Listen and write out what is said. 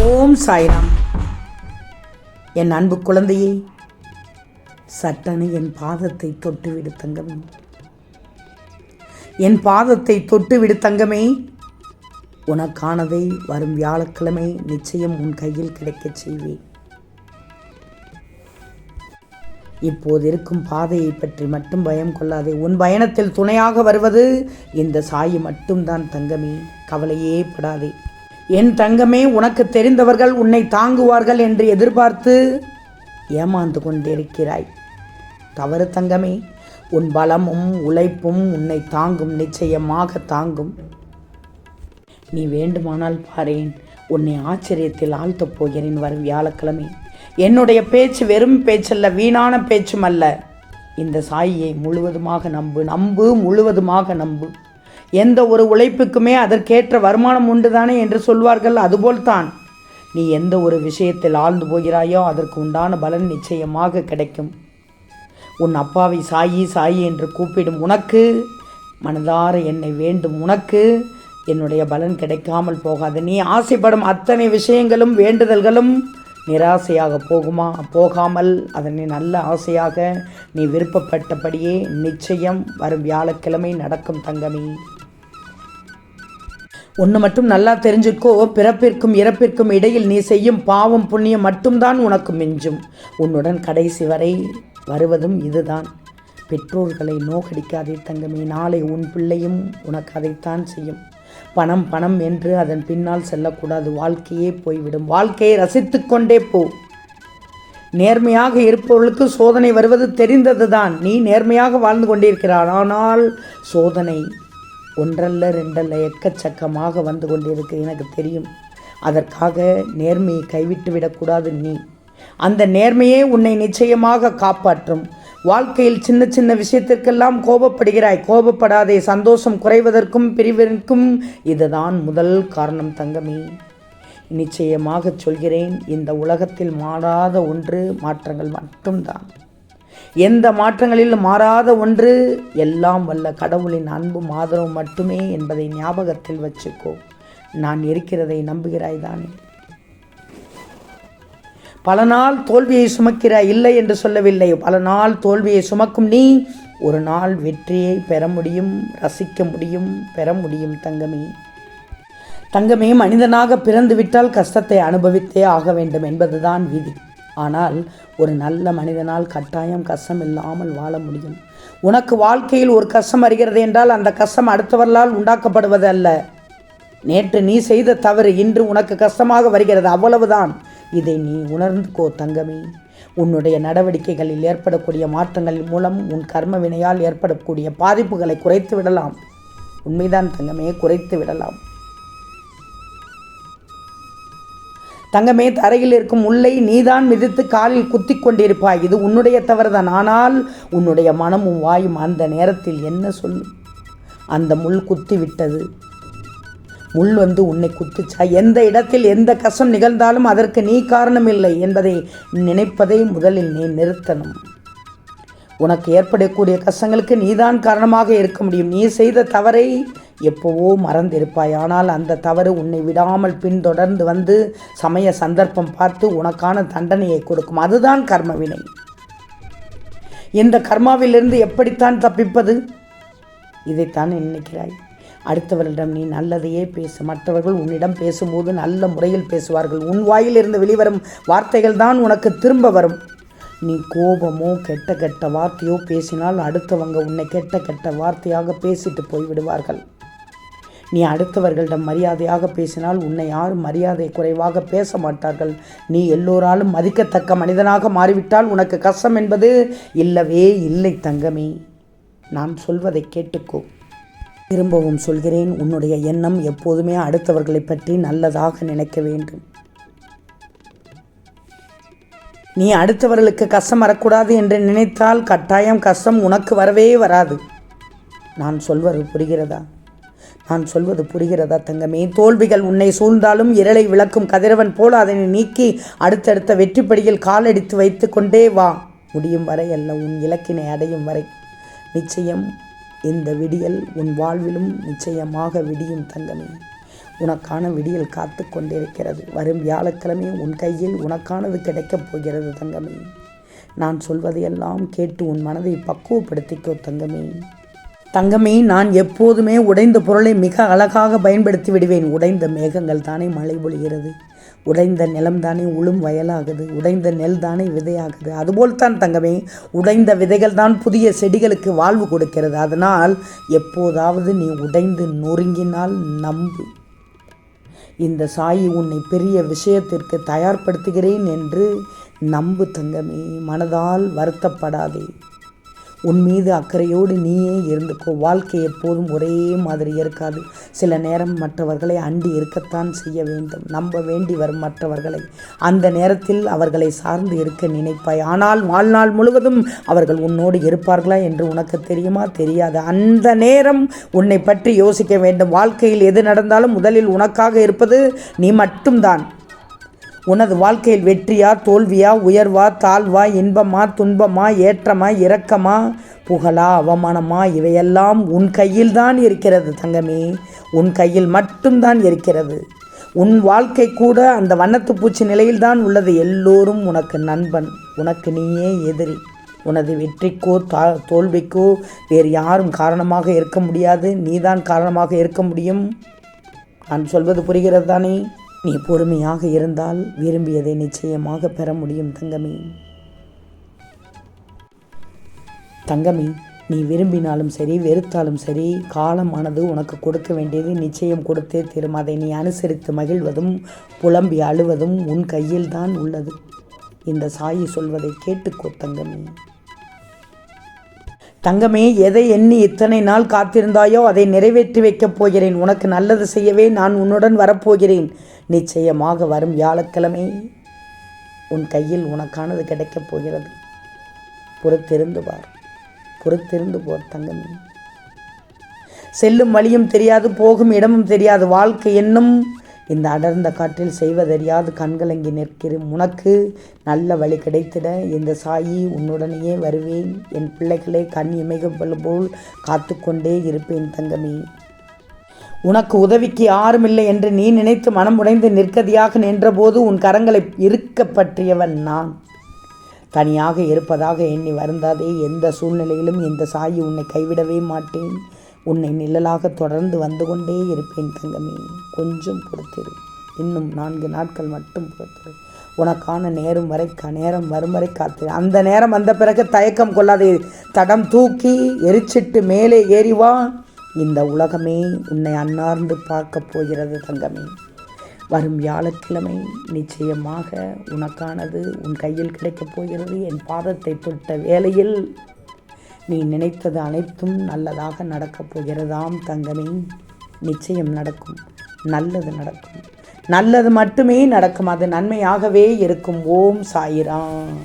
ஓம் சாய்ராம். என் அன்பு குழந்தையே சட்டனு என் பாதத்தை தொட்டுவிடு தங்கமே. என் பாதத்தை தொட்டுவிடு தங்கமே. உனக்கானதை வரும் வியாழக்கிழமை நிச்சயம் உன் கையில் கிடைக்கச் செய்வேன். இப்போது இருக்கும் பாதையை பற்றி மட்டும் பயம் கொள்ளாதே. உன் பயணத்தில் துணையாக வருவது இந்த சாயி மட்டும்தான் தங்கமே. கவலையே படாதே. என் தங்கமே உனக்கு தெரிந்தவர்கள் உன்னை தாங்குவார்கள் என்று எதிர்பார்த்து ஏமாந்து கொண்டிருக்கிறாய். தவறு தங்கமே உன் பலமும் உழைப்பும் உன்னை தாங்கும் நிச்சயமாக தாங்கும். நீ வேண்டுமானால் பாரேன் உன்னை ஆச்சரியத்தில் ஆழ்த்தப் போகிறேன் வரும் வியாழக்கிழமை. என்னுடைய பேச்சு வெறும் பேச்சல்ல வீணான பேச்சும் அல்ல இந்த சாயியை முழுவதுமாக நம்பு நம்பு முழுவதுமாக நம்பு. எந்த ஒரு உழைப்புக்குமே அதற்கேற்ற வருமானம் உண்டு தானே என்று சொல்வார்கள். அதுபோல்தான். நீ எந்த ஒரு விஷயத்தில் ஆழ்ந்து போகிறாயோ அதற்கு உண்டான பலன் நிச்சயமாக கிடைக்கும். உன் அப்பாவை சாயி சாயி என்று கூப்பிடும் உனக்கு மனதார என்னை வேண்டும் உனக்கு என்னுடைய பலன் கிடைக்காமல் போகாது. நீ ஆசைப்படும் அத்தனை விஷயங்களும் வேண்டுதல்களும் நிராசையாக போகுமா? போகாமல். அதனை நல்ல ஆசையாக நீ விருப்பப்பட்டபடியே நிச்சயம் வரும் வியாழக்கிழமை நடக்கும் தங்கமே. ஒன்று மட்டும் நல்லா தெரிஞ்சுக்கோ. பிறப்பிற்கும் இறப்பிற்கும் இடையில் நீ செய்யும் பாவம் புண்ணியம் மட்டும்தான் உனக்கு மிஞ்சும். உன்னுடன் கடைசி வரை வருவதும் இதுதான். பெற்றோர்களை நோக்கடிக்காதே தங்கமே. நாளை உன் பிள்ளையும் உனக்கு அதைத்தான் செய்யும். பணம் பணம் என்று அதன் பின்னால் செல்லக்கூடாது. வாழ்க்கையே போய்விடும். வாழ்க்கையை ரசித்து கொண்டே போ. நேர்மையாக இருப்பவர்களுக்கு சோதனை வருவது தெரிந்ததுதான். நீ நேர்மையாக வாழ்ந்து கொண்டிருக்கிறார் ஆனால் சோதனை ஒன்றல்ல ரெண்டல்ல எக்கச்சக்கமாக வந்து கொண்டிருக்கு எனக்கு தெரியும். அதற்காக நேர்மையை கைவிட்டு விடக்கூடாது நீ. அந்த நேர்மையே உன்னை நிச்சயமாக காப்பாற்றும். வாழ்க்கையில் சின்ன சின்ன விஷயத்திற்கெல்லாம் கோபப்படுகிறாய். கோபப்படாதே சந்தோஷம் குறைவதற்கும் பிரிவிற்கும் இதுதான் முதல் காரணம் தங்கமே. நிச்சயமாக சொல்கிறேன் இந்த உலகத்தில் மாறாத ஒன்று மாற்றங்கள் மட்டும்தான். எந்த மாற்றங்களில் மாறாத ஒன்று எல்லாம் வல்ல கடவுளின் அன்பும் ஆதரவும் மட்டுமே என்பதை ஞாபகத்தில் வச்சுக்கோ. நான் இருக்கிறதை நம்புகிறாய் தானே? பல நாள் தோல்வியை சுமக்கிறாய் இல்லை என்று சொல்லவில்லை. பல நாள் தோல்வியை சுமக்கும் நீ ஒரு நாள் வெற்றியை பெற முடியும் ரசிக்க முடியும் பெற முடியும் தங்கமே. தங்கமே மனிதனாக பிறந்து விட்டால் கஷ்டத்தை அனுபவித்தே ஆக வேண்டும் என்பதுதான் விதி. ஆனால் ஒரு நல்ல மனிதனால் கட்டாயம் கஷ்டம் இல்லாமல் வாழ முடியும். உனக்கு வாழ்க்கையில் ஒரு கஷ்டம் வருகிறது என்றால் அந்த கஷ்டம் அடுத்தவர்களால் உண்டாக்கப்படுவது அல்ல. நேற்று நீ செய்த தவறு இன்று உனக்கு கஷ்டமாக வருகிறது அவ்வளவுதான். இதை நீ உணர்ந்துக்கோ தங்கமே. உன்னுடைய நடவடிக்கைகளில் ஏற்படக்கூடிய மாற்றங்கள் மூலம் உன் கர்ம வினையால் ஏற்படக்கூடிய பாதிப்புகளை குறைத்து விடலாம் உண்மைதான் தங்கமே குறைத்து விடலாம் தங்கமே தரையில் இருக்கும் முல்லை நீதான் மிதித்து காலில் குத்தி கொண்டிருப்பாய். இது உன்னுடைய தவறுதான். ஆனால் உன்னுடைய மனமும் வாயும் அந்த நேரத்தில் என்ன சொல்லும்? அந்த முள் குத்தி விட்டது முள் வந்து உன்னை குத்துச்சா? எந்த இடத்தில் எந்த கஷ்டம் நிகழ்ந்தாலும் அதற்கு நீ காரணமில்லை என்பதை நினைப்பதை முதலில் நீ நிறுத்தணும். உனக்கு ஏற்படக்கூடிய கஷ்டங்களுக்கு நீதான் காரணமாக இருக்க முடியும். நீ செய்த தவறை எப்போவோ மறந்திருப்பாய். ஆனால் அந்த தவறு உன்னை விடாமல் பின்தொடர்ந்து வந்து சமய சந்தர்ப்பம் பார்த்து உனக்கான தண்டனையை கொடுக்கும். அதுதான் கர்மவினை இந்த கர்மாவிலிருந்து எப்படித்தான் தப்பிப்பது? இதைத்தான் நினைக்கிறாய் அடுத்தவரிடம் நீ நல்லதையே பேசு. மற்றவர்கள் உன்னிடம் பேசும்போது நல்ல முறையில் பேசுவார்கள். உன் வாயிலிருந்து வெளிவரும் வார்த்தைகள் தான் உனக்கு திரும்ப வரும். நீ கோபமோ கெட்ட கெட்ட வார்த்தையோ பேசினால் அடுத்தவங்க உன்னை கெட்ட கெட்ட வார்த்தையாக பேசிட்டு போய்விடுவார்கள். நீ அடுத்தவர்களிடம் மரியாதையாக பேசினால் உன்னை யாரும் மரியாதை குறைவாக பேச மாட்டார்கள். நீ எல்லோராலும் மதிக்கத்தக்க மனிதனாக மாறிவிட்டால் உனக்கு கஷ்டம் என்பது இல்லவே இல்லை தங்கமே. நான் சொல்வதை கேட்டுக்கோ. திரும்பவும் சொல்கிறேன் உன்னுடைய எண்ணம் எப்போதுமே அடுத்தவர்களை பற்றி நல்லதாக நினைக்க வேண்டும். நீ அடுத்தவர்களுக்கு கஷ்டம் வரக்கூடாது என்று நினைத்தால் கட்டாயம் கஷ்டம் உனக்கு வரவே வராது. நான் சொல்வது புரிகிறதா? நான் சொல்வது புரிகிறதா தங்கமே? தோல்விகள் உன்னை சூழ்ந்தாலும் இருளை விளக்கும் கதிரவன் போல அதனை நீக்கி அடுத்தடுத்த வெற்றிப்படியில் காலடித்து வைத்து கொண்டே வா. முடியும் வரை அல்ல உன் இலக்கினை அடையும் வரை. நிச்சயம் இந்த விடியல் உன் வாழ்விலும் நிச்சயமாக விடியும் தங்கமே. உனக்கான விடியல் காத்து கொண்டிருக்கிறது. வரும் வியாழக்கிழமை உன் கையில் உனக்கானது கிடைக்கப் போகிறது தங்கமே. நான் சொல்வதையெல்லாம் கேட்டு உன் மனதை பக்குவப்படுத்திக்கோ தங்கமே. தங்கமே நான் எப்போதுமே உடைந்த பொருளை மிக அழகாக பயன்படுத்தி விடுவேன் உடைந்த மேகங்கள் தானே மழை பொழிகிறது. உடைந்த நிலம் தானே உளும் வயலாகுது. உடைந்த நெல் தானே விதையாகுது. அதுபோல் தான் தங்கமே உடைந்த விதைகள் தான் புதிய செடிகளுக்கு வாழ்வு கொடுக்கிறது. அதனால் எப்போதாவது நீ உடைந்து நொறுங்கினால் நம்பு. இந்த சாயி உன்னை பெரிய விஷயத்திற்கு தயார்படுத்துகிறேன் என்று நம்பு தங்கமே. மனதால் வருத்தப்படாதே. உன் மீது அக்கறையோடு நீயே இருந்துக்கோ. வாழ்க்கை எப்போதும் ஒரே மாதிரி இருக்காது. சில நேரம் மற்றவர்களை அண்டி இருக்கத்தான் செய்ய வேண்டும். நம்ப வேண்டி வரும் மற்றவர்களை. அந்த நேரத்தில் அவர்களை சார்ந்து இருக்க நினைப்பாய். ஆனால் வாழ்நாள் முழுவதும் அவர்கள் உன்னோடு இருப்பார்களா என்று உனக்கு தெரியுமா? தெரியாது. அந்த நேரம் உன்னை பற்றி யோசிக்க வேண்டும். வாழ்க்கையில் எது நடந்தாலும் முதலில் உனக்காக இருப்பது நீ மட்டும்தான். உனது வாழ்க்கையில் வெற்றியா தோல்வியா உயர்வா தாழ்வா இன்பமா துன்பமா ஏற்றமா இரக்கமா? புகழா அவமானமா? இவையெல்லாம் உன் கையில் தான் இருக்கிறது தங்கமே. உன் கையில் மட்டும்தான் இருக்கிறது. உன் வாழ்க்கை கூட அந்த வண்ணத்து பூச்சி நிலையில்தான் உள்ளது. எல்லோரும் உனக்கு நண்பன். உனக்கு நீயே எதிரி. உனது வெற்றிக்கோ தா தோல்விக்கோ வேறு யாரும் காரணமாக இருக்க முடியாது. நீதான் காரணமாக இருக்க முடியும். நான் சொல்வது புரிகிறது தானே நீ பொறுமையாக இருந்தால் விரும்பியதை நிச்சயமாக பெற முடியும் தங்கமே. தங்கமே நீ விரும்பினாலும் சரி வெறுத்தாலும் சரி காலமானது உனக்கு கொடுக்க வேண்டியது நிச்சயம் கொடுத்தே தீரும். அதை நீ அனுசரித்து மகிழ்வதும் புலம்பி அழுவதும் உன் கையில்தான் உள்ளது. இந்த சாயி சொல்வதை கேட்டுக்கோ தங்கமே. தங்கமே எதை எண்ணி இத்தனை நாள் காத்திருந்தாயோ அதை நிறைவேற்றி வைக்கப் போகிறேன். உனக்கு நல்லது செய்யவே நான் உன்னுடன் வரப்போகிறேன். நிச்சயமாக வரும் வியாழக்கிழமை உன் கையில் உனக்கானது கிடைக்கப் போகிறது. பொறுத்திருந்து பார். பொறுத்திருந்து போர் தங்கமே. செல்லும் வழியும் தெரியாது போகும் இடமும் தெரியாது. வாழ்க்கை என்னும் இந்த அடர்ந்த காற்றில் செய்வதறியாது கண்கலங்கி நிற்கிறேன் உனக்கு நல்ல வழி கிடைத்திட இந்த சாயி உன்னுடனேயே வருவேன். என் பிள்ளைகளை கண் இமைகள் போல் காத்து கொண்டே இருப்பேன் தங்கமே. உனக்கு உதவிக்கு யாருமில்லை என்று நீ நினைத்து மனம் உடைந்து நிற்கதியாக நின்றபோது உன் கரங்களை இருக்க பற்றியவன் நான். தனியாக இருப்பதாக எண்ணி வருந்தாதே எந்த சூழ்நிலையிலும் இந்த சாயி உன்னை கைவிடவே மாட்டேன். உன்னை நிழலாக தொடர்ந்து வந்து கொண்டே இருப்பேன் தங்கமே. கொஞ்சம் பொறுத்திரு. இன்னும் நான்கு நாட்கள் மட்டும் பொறுத்திரு. உனக்கான நேரம் வரை நேரம் வரும் வரை காத்திரு. அந்த நேரம் வந்த பிறகு தயக்கம் கொள்ளாதே. தடம் தூக்கி எரிச்சிட்டு மேலே ஏறிவா இந்த உலகமே உன்னை அன்னார்ந்து பார்க்க போகிறது தங்கமே. வரும் வியாழக்கிழமை நிச்சயமாக உனக்கானது உன் கையில் கிடைக்கப் போகிறது. என் பாதத்தை தொட்ட வேளையில் நீ நினைத்தது அனைத்தும் நல்லதாக நடக்கப் போகிறதாம் தங்கமே. நிச்சயம் நடக்கும். நல்லது நடக்கும். நல்லது மட்டுமே நடக்கும். அது நன்மையாகவே இருக்கும். ஓம் சாயிராம்.